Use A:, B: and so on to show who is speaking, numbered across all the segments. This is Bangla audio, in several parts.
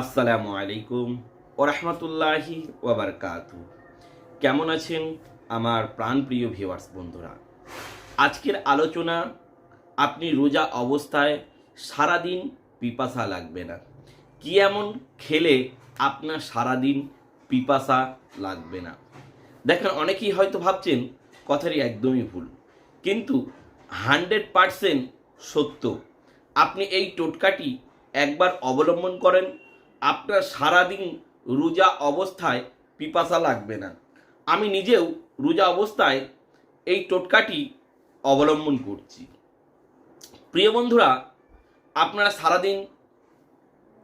A: আসসালামু আলাইকুম ওরহমতুল্লাহি ওবরকাতু কেমন আছেন আমার প্রাণপ্রিয় ভিউয়ার্স বন্ধুরা? আজকের আলোচনা, আপনি রোজা অবস্থায় সারাদিন পিপাসা লাগবে না। কি এমন খেলে আপনার সারাদিন পিপাসা লাগবে না? দেখেন, অনেকেই হয়তো ভাবছেন, কথাটি একদমই ভুল। কিন্তু হান্ড্রেড পারসেন্ট সত্য। আপনি এই টোটকাটি একবার অবলম্বন করেন আপনার সারাদিন রোজা অবস্থায় পিপাসা লাগবে না। আমি নিজেও রোজা অবস্থায় এই টোটকাটি অবলম্বন করছি। প্রিয় বন্ধুরা, আপনারা সারাদিন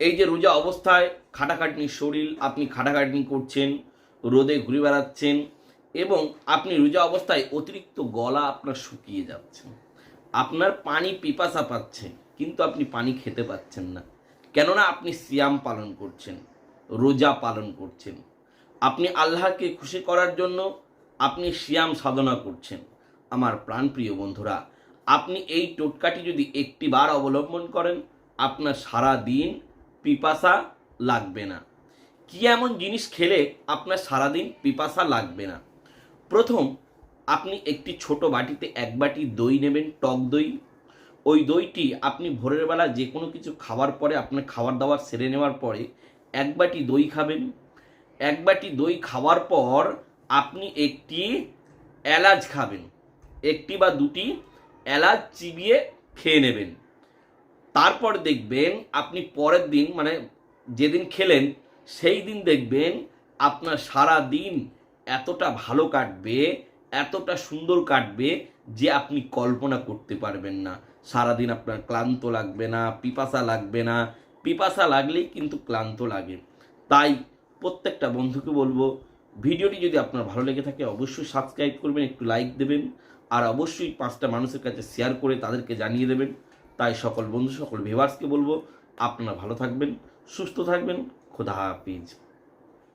A: এই যে রোজা অবস্থায় খাটাখাটনি শরীর, আপনি খাটাখাটনি করছেন, রোদে ঘুরে বেড়াচ্ছেন এবং আপনি রোজা অবস্থায় অতিরিক্ত গলা আপনার শুকিয়ে যাচ্ছে। আপনার পানি পিপাসা পাচ্ছে কিন্তু আপনি পানি খেতে পাচ্ছেন না। কেননা আপনি সিয়াম পালন করছেন, রোজা পালন করছেন। আপনি আল্লাহকে খুশি করার জন্য আপনি সিয়াম সাধনা করছেন। আমার প্রাণপ্রিয় বন্ধুরা, আপনি এই টোটকাটি যদি একটি বার অবলম্বন করেন, আপনার সারা দিন পিপাসা লাগবে না। কি এমন জিনিস খেলে আপনার সারাদিন পিপাসা লাগবে না? প্রথম, আপনি একটি ছোট বাটিতে এক বাটি দই নেবেন, টক দই। ওই দইটি আপনি ভোরের বেলা যে কোনো কিছু খাওয়ার পরে, আপনার খাবার দাবার সেরে নেওয়ার পরে এক বাটি দই খাবেন। এক বাটি দই খাওয়ার পর আপনি একটি এলাচ খাবেন। একটি বা দুটি এলাচ চিবিয়ে খেয়ে নেবেন। তারপর দেখবেন আপনি পরের দিন মানে যেদিন খেলেন, সেই দিন দেখবেন আপনার সারা দিন এতটা ভালো কাটবে এতটা সুন্দর কাটবে যে আপনি কল্পনা করতে পারবেন না। সারাদিন আপনার ক্লান্ত লাগবে না, পিপাসা লাগবে না। পিপাসা লাগলেই কিন্তু ক্লান্ত লাগে। তাই প্রত্যেকটা বন্ধুকে বলব, ভিডিওটি যদি আপনার ভালো লেগে থাকে অবশ্যই সাবস্ক্রাইব করবেন, একটু লাইক দেবেন। আর অবশ্যই পাঁচটা মানুষের কাছে শেয়ার করে তাদেরকে জানিয়ে দেবেন। তাই সকল বন্ধু, সকল ভিভার্সকে বলব, আপনারা ভালো থাকবেন, সুস্থ থাকবেন। খোদা হাফিজ।